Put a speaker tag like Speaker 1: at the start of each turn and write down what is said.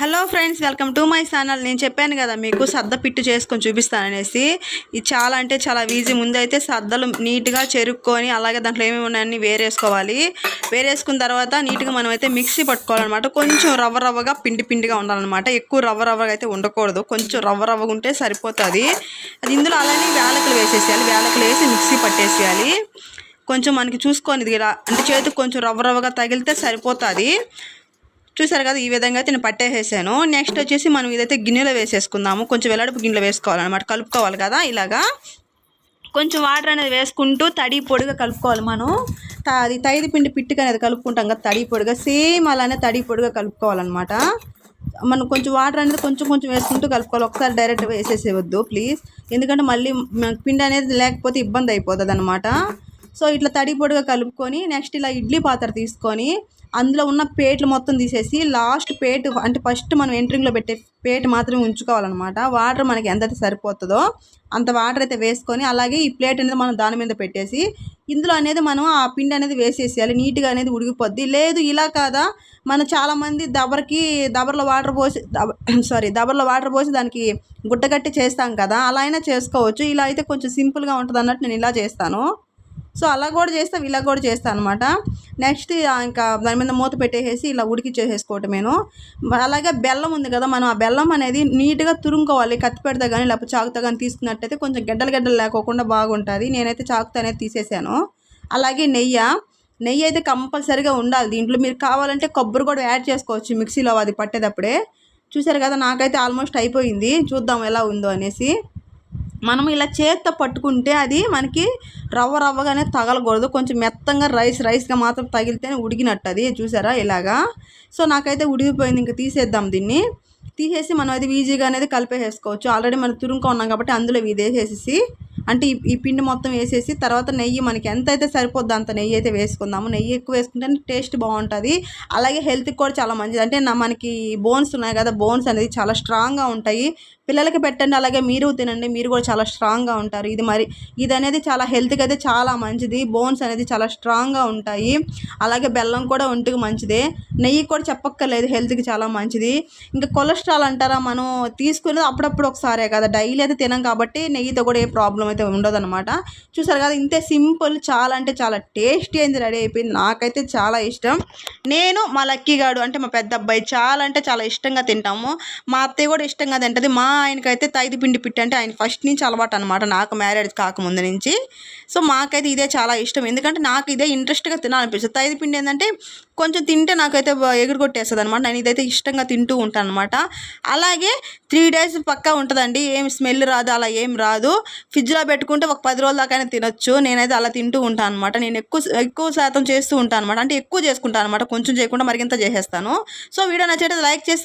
Speaker 1: Hello friends welcome to my channel. నేను చెప్పాను కదా మీకు సద్ద పిట్టు చేసుకొని చూపిస్తాననేసి. ఇది చాలా అంటే చాలా ఈజీ ముందైతే సద్దలు నీట్గా చెరుక్కొని అలాగే దాంట్లో ఏమేమి ఉన్నాయని వేరేసుకోవాలి. వేరేసుకున్న తర్వాత నీట్గా మనం అయితే మిక్సీ పట్టుకోవాలన్నమాట. కొంచెం రవ్వ రవ్వగా పిండి పిండిగా ఉండాలన్నమాట. ఎక్కువ రవ్వ రవ్వగా అయితే ఉండకూడదు. కొంచెం రవ్వ రవ్వగా ఉంటే సరిపోతుంది. అది ఇందులో అలానే వేలకులు వేసేసేయాలి. వేలకులు వేసి మిక్సీ పట్టేసేయాలి. కొంచెం మనకి చూసుకొని ఇది ఇలా అంటే చేతికి కొంచెం రవ్వ రవ్వగా తగిలితే సరిపోతుంది. చూసారు కదా ఈ విధంగా అయితే నేను పట్టేసేసాను. నెక్స్ట్ వచ్చేసి మనం ఇదైతే గిన్నెలో వేసేసుకుందాము. కొంచెం వెల్లడపు గిన్నెలో వేసుకోవాలన్నమాట. కలుపుకోవాలి కదా ఇలాగా. కొంచెం వాటర్ అనేది వేసుకుంటూ తడి పొడిగా కలుపుకోవాలి మనం. త- అది తైది పిండి పిట్టిక అనేది కలుపుకుంటాం కదా తడి పొడిగా. సేమ్ అలానే తడి పొడిగా కలుపుకోవాలన్నమాట. మనం కొంచెం వాటర్ అనేది కొంచెం కొంచెం వేసుకుంటూ కలుపుకోవాలి. ఒకసారి డైరెక్ట్ వేసేసేవద్దు ప్లీజ్. ఎందుకంటే మళ్ళీ పిండి అనేది లేకపోతే ఇబ్బంది అయిపోతుంది అనమాట సో ఇట్లా తడి పొడిగా కలుపుకొని నెక్స్ట్ ఇలా ఇడ్లీ పాత్ర తీసుకొని అందులో ఉన్న పేట్లు మొత్తం తీసేసి లాస్ట్ పేట్ అంటే ఫస్ట్ మనం ఎంట్రింగ్లో పెట్టే పేట్ మాత్రమే ఉంచుకోవాలన్నమాట. వాటర్ మనకి ఎంతైతే సరిపోతుందో అంత వాటర్ అయితే వేసుకొని అలాగే ఈ ప్లేట్ అనేది మనం దాని మీద పెట్టేసి ఇందులో అనేది మనం ఆ పిండి అనేది వేసేసేయాలి. నీట్గా అనేది ఉడికిపోద్ది. లేదు ఇలా కాదా? మన చాలామంది దబరికి దబర్లో వాటర్ పోసి సారీ దబర్లో వాటర్ పోసి దానికి గుట్టగట్టి చేస్తాం కదా? అలా అయినా చేసుకోవచ్చు. ఇలా అయితే కొంచెం సింపుల్గా ఉంటుంది అన్నట్టు నేను ఇలా చేస్తాను. సో అలా కూడా చేస్తాం ఇలా కూడా చేస్తాను అనమాట నెక్స్ట్ ఇంకా దాని మీద మూత పెట్టేసేసి ఇలా ఉడికిచ్చేసేసుకోవటమేను. అలాగే బెల్లం ఉంది కదా మనం ఆ బెల్లం అనేది నీట్గా తురుముకోవాలి కత్తి పెడతా కానీ లేకపోతే చాకుతో కానీ తీసుకున్నట్టయితే కొంచెం గడ్డలు గడ్డలు లేకోకుండా బాగుంటుంది. నేనైతే చాకుతో అనేది తీసేసాను. అలాగే నెయ్యి నెయ్యి అయితే కంపల్సరీగా ఉండాలి. దీంట్లో మీరు కావాలంటే కొబ్బరి కూడా యాడ్ చేసుకోవచ్చు మిక్సీలో అది పట్టేటప్పుడే. చూసారు కదా నాకైతే ఆల్మోస్ట్ అయిపోయింది. చూద్దాం ఎలా ఉందో అనేసి. మనం ఇలా చేత్తో పట్టుకుంటే అది మనకి రవ్వ రవ్వగానే తగలకూడదు. కొంచెం మెత్తంగా రైస్ రైస్గా మాత్రం తగిలితేనే ఉడికినట్టు అది చూసారా ఇలాగా? సో నాకైతే ఉడికిపోయింది. ఇంకా తీసేద్దాం దీన్ని. తీసేసి మనం అది ఈజీగా అనేది కలిపేసేసుకోవచ్చు. ఆల్రెడీ మనం తురుముకో ఉన్నాం కాబట్టి అందులో ఇది వేసేసి అంటే ఈ పిండి మొత్తం వేసేసి తర్వాత నెయ్యి మనకి ఎంత అయితే సరిపోద్ది అంత నెయ్యి అయితే వేసుకుందాము. నెయ్యి ఎక్కువ వేసుకుంటే టేస్ట్ బాగుంటుంది. అలాగే హెల్త్కి కూడా చాలా మంచిది. అంటే నా మనకి బోన్స్ ఉన్నాయి కదా బోన్స్ అనేది చాలా స్ట్రాంగ్గా ఉంటాయి. పిల్లలకి పెట్టండి అలాగే మీరు తినండి మీరు కూడా చాలా స్ట్రాంగ్గా ఉంటారు. ఇది మరి ఇది అనేది చాలా హెల్త్కి అయితే చాలా మంచిది. బోన్స్ అనేది చాలా స్ట్రాంగ్గా ఉంటాయి. అలాగే బెల్లం కూడా ఒంటికి మంచిదే. నెయ్యి కూడా చెప్పక్కర్లేదు హెల్త్కి చాలా మంచిది. ఇంకా కొలెస్ట్రాల్ అంటారా మనం తీసుకునేది అప్పుడప్పుడు ఒకసారే కదా. డైలీ అయితే తినం కాబట్టి నెయ్యితో కూడా ఏ ప్రాబ్లం అయితే ఉండదన్నమాట. చూసారు కదా ఇంతే సింపుల్ చాలా అంటే చాలా టేస్టీ అయింది రెడీ అయిపోయింది. నాకైతే చాలా ఇష్టం. నేను మా లక్కీగాడు అంటే మా పెద్ద అబ్బాయి చాలా అంటే చాలా ఇష్టంగా తింటాము. మా అత్తయ్య కూడా ఇష్టంగా తింటుంది. మా ఆయనకైతే తైది పిండి పిట్టి అంటే ఆయన ఫస్ట్ నుంచి అలవాటు అనమాట నాకు మ్యారేజ్ కాకముందు నుంచి. సో మాకైతే ఇదే చాలా ఇష్టం. ఎందుకంటే నాకు ఇదే ఇంట్రెస్ట్గా తినాలనిపిస్తుంది. తైది పిండి ఏంటంటే కొంచెం తింటే నాకైతే బ- అనమాట నేను ఇదైతే ఇష్టంగా తింటూ ఉంటాను అనమాట అలాగే త్రీ డేస్ పక్కా ఉంటుందండి. ఏం స్మెల్ రాదు అలా ఏం రాదు. ఫ్రిడ్జ్లో పెట్టుకుంటే ఒక పది రోజుల దాకా తినొచ్చు. నేనైతే అలా తింటూ ఉంటాను అనమాట నేను ఎక్కువ ఎక్కువ శాతం చేస్తూ ఉంటాను అనమాట అంటే ఎక్కువ చేసుకుంటాను అనమాట కొంచెం చేయకుండా మరింత చేసేస్తాను. సో వీడియో నచ్చేటది లైక్ చేసి